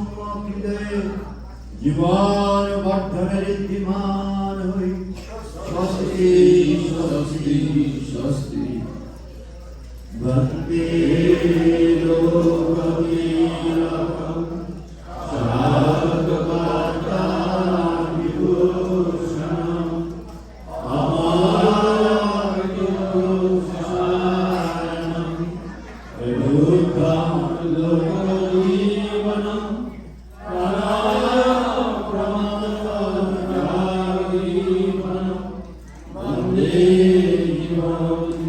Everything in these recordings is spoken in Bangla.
সম্মুখে জীবন বর্ধনে ঋদ্ধিমান হই। স্বস্তি স্বস্তি স্বস্তি। ভক্তি লোকবীরা eyvah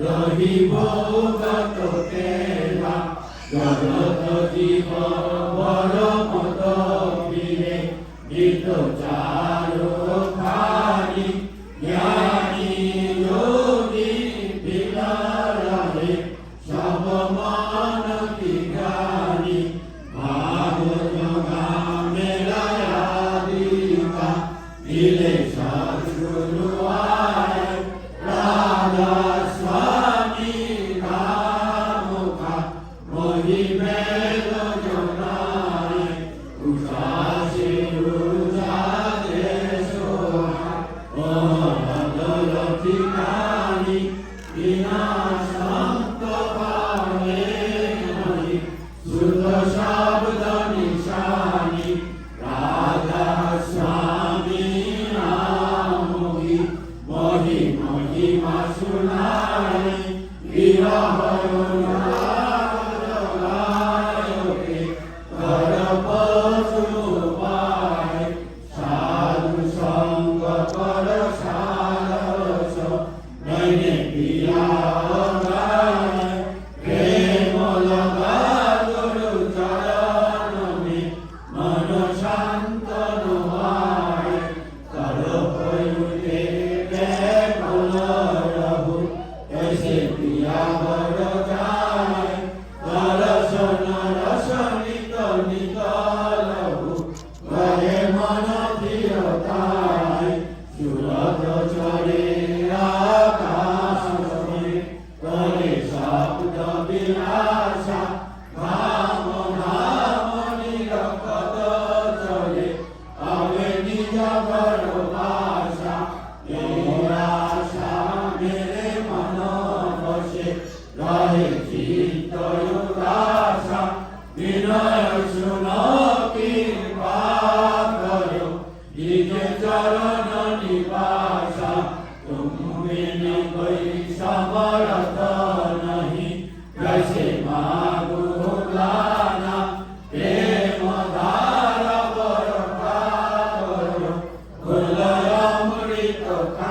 রহিব কতকেলা জগত জীব বড় গীত চারো জ্ঞান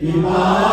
Imam.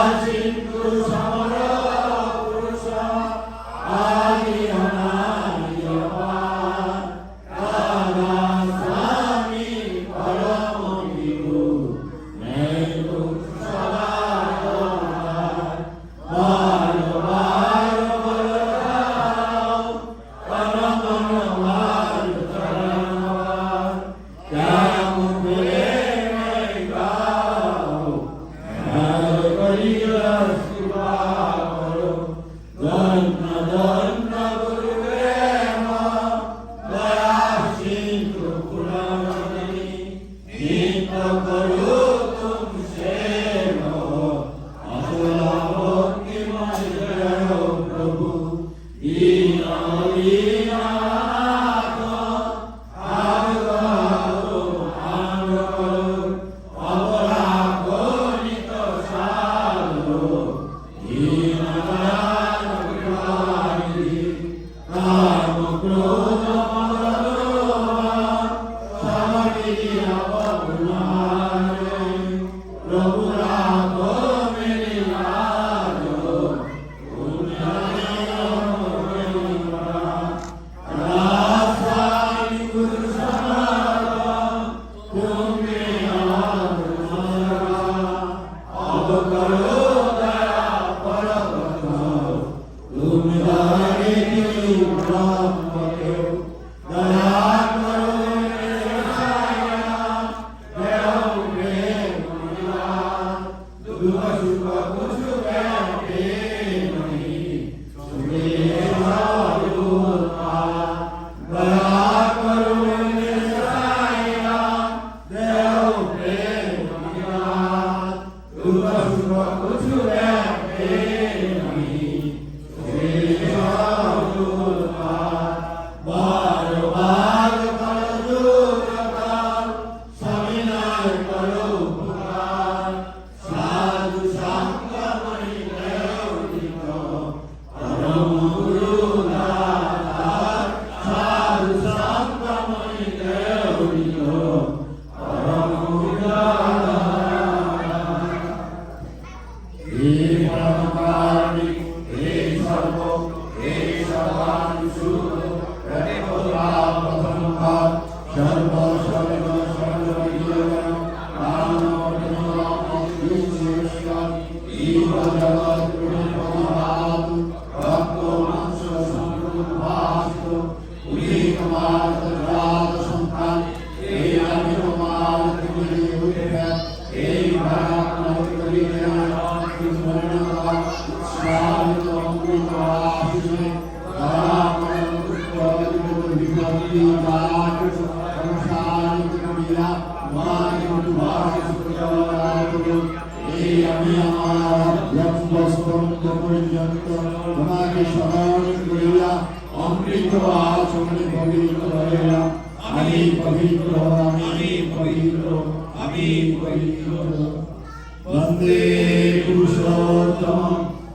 তোমাকে স্মরণ করিয়া অমৃত আসনে পবিত্র হইলাম আমি পবিত্র আমি পবিত্র আমি পবিত্র বন্দে পুরুষোত্তম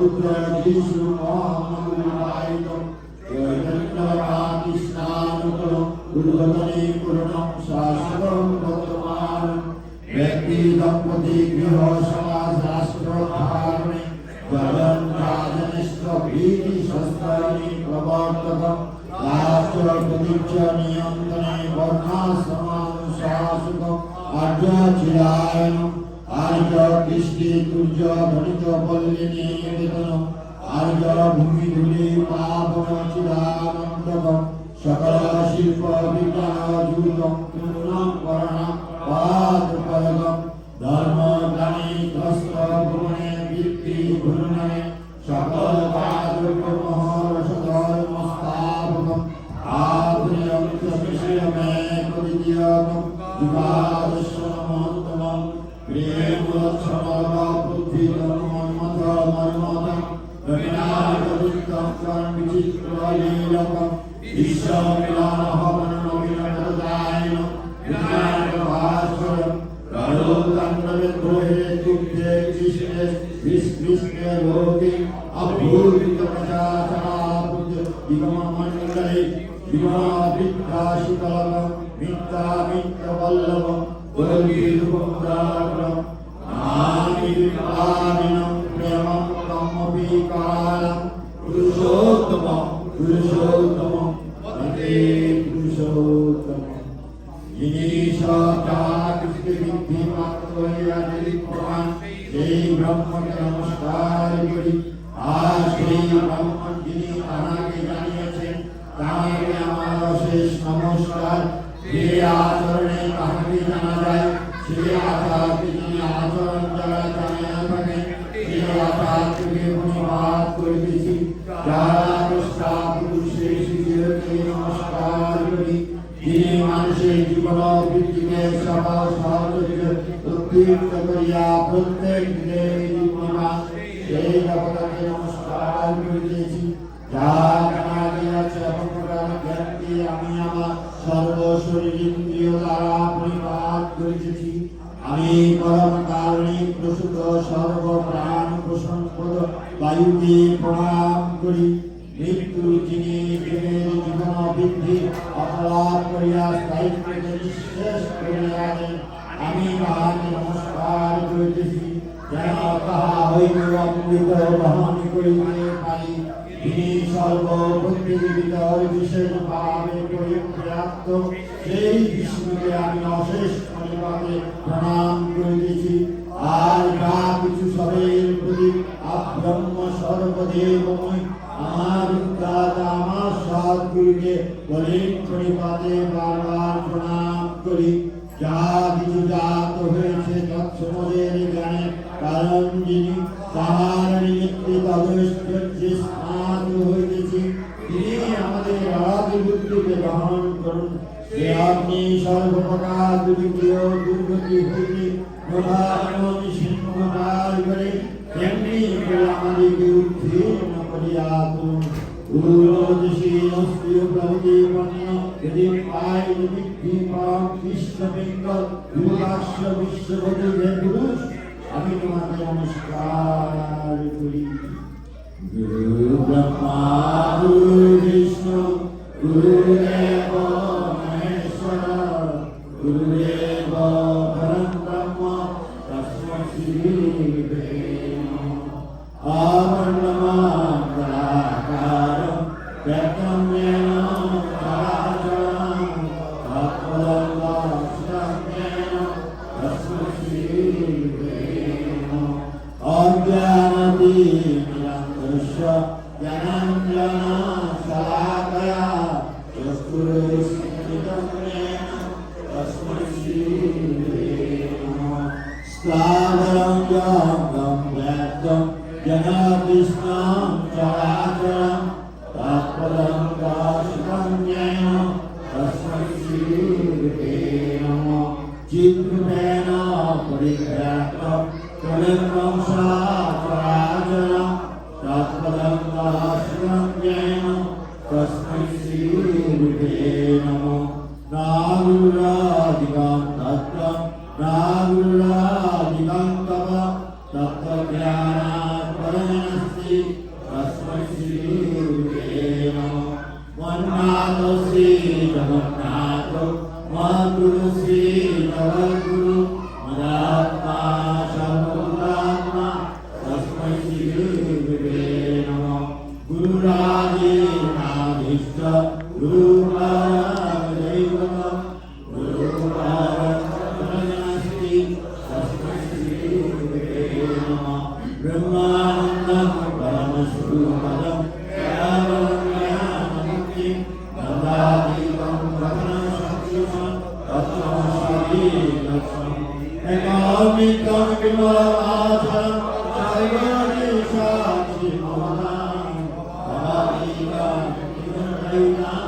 विष्णु मोहम्मद नारायणं योगिन्द्रातिष्ठानुकरो गुरुवदने पुरणं शास्त्रं वर्तमानं व्यक्तिदम्पतिभ्यः समाशास्त्रधारणे जगन् राजनिष्ठभीतिशस्त्राणि प्रवर्तकं राष्ट्रप्रतिच्य नियन्तने वर्णासमानुशासकम् अर्जचिलायनम् আর্য বৃষ্টি সূর্য ধরিত পল্লিনী নিবেদন। আর্য ভূমি ধুলি, পাবন চিদানন্দক সকল শিল্প বিজ্ঞান যুগম প্রজাচরাবুদ্ধ বিগমমণ্ডলে বিগমাবিদ্যাশিকলকম মিথ্যা মিথ্যবল্লভম গোলবীরুপদ্রাকরম নমস্কার করি। আর সেই ব্রহ্ম যিনি তাহাকে জানিয়েছেন তাহাকে আমার অশেষ নমস্কার। যে আচরণে তাহাকে জানা যায় শিশুরকে নমস্কার করি। যিনি মানুষের জীবন বৃদ্ধিকে সফল সহযোগী উদ্দীপ্ত করিয়া প্রত্যেক দিনে জীবনা সেই জগতকে নমস্কার করিতেছি যা জানা গিয়াছে এবং জ্ঞানকে আমি আমার সর্বশরীর ইন্দ্রিয় দ্বারা পরিপাক করিতেছি। আমি পরম কারণিক প্রসূত সর্ব প্রাণ পোষণ পদ বায়ুকে প্রণাম করি। মৃত্যু যিনি বৃদ্ধি অপলাপ করিয়া স্থায়িত্বকে নিঃশেষ করিয়া আমি তাহাকে নমস্কার করিতেছি, যেন তাহা হইতে অমৃত গ্রহণ করিতে পারি তিনি সর্বপ্রতিযোগিতার বিশেষ ভাবে পরিপ্রাপ্ত সেই বিষ্ণুকে আমি অশেষ পরিমাণে প্রণাম করিতেছি। আর যা কিছু সবের প্রতি আব্রহ্ম সর্বদেবময় আমার সদ্গুরুকে বলেন পরিপাদে বারবার প্রণাম করি যা কিছু জাত হয়েছে তৎসময়ের জ্ঞানে কারণ যিনি তাহার নিমিত্তে তদৈশ্বর্যে স্নাত হইতেছি তিনি আমাদের আদিবুদ্ধিকে গ্রহণ করুন সে আপনি সর্বপ্রকার দুর্গীয় দুর্গতি হইতে প্রধান সিংহকার করে তেমনি আমাদেরকে উত্তীর্ণ করিয়া তুলুন যদি পাই বিদ্ধি পাম বিশ্ববিঙ্গ বিভাষ্য বিশ্বপতি হে পুরুষ আমি তোমাকে নমস্কার করি গুরু ব্রহ্মা গুরু বিষ্ণু গুরুদেব Shri Amen.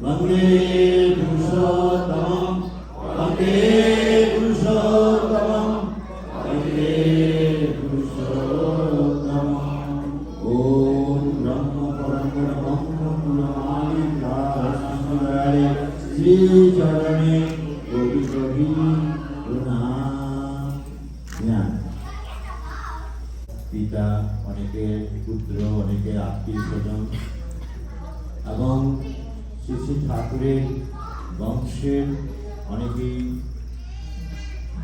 Monday. ঠাকুরের বংশের, অনেকেই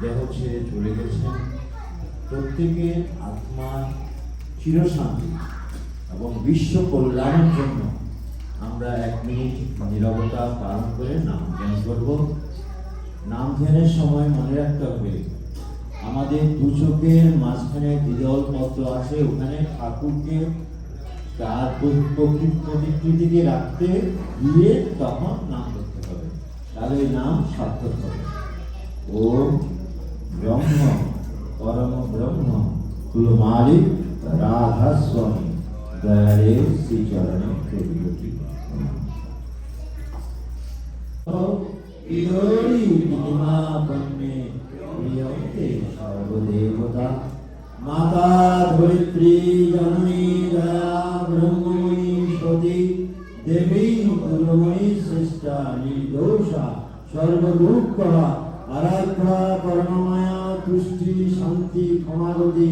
দেহ ছেড়ে চলে গেছেন। প্রত্যেকের আত্মা চিরশান্তি এবং বিশ্ব কল্যাণের জন্য আমরা এক মিনিট নীরবতা পালন করে নাম ধ্যান করব। নাম ধ্যানের সময় মনে রাখতে হবে, আমাদের দু চোখের মাঝখানে দ্বিদল পত্র আছে, ওখানে ঠাকুরকে তার রাখতে গিয়ে তখন নাম করতে হবে। তাহলে নাম সার্থক হবে। ও ব্রহ্ম পরম ব্রহ্ম কুলমালি রাধা স্বামী দয়ারে শ্রীচরণে প্রভৃতি মাতা ধরিত্রী জননী নির্দোষা সর্বদুঃখ আরাধ্যা পরমমায়া তুষ্টি শান্তি ক্ষমাগতি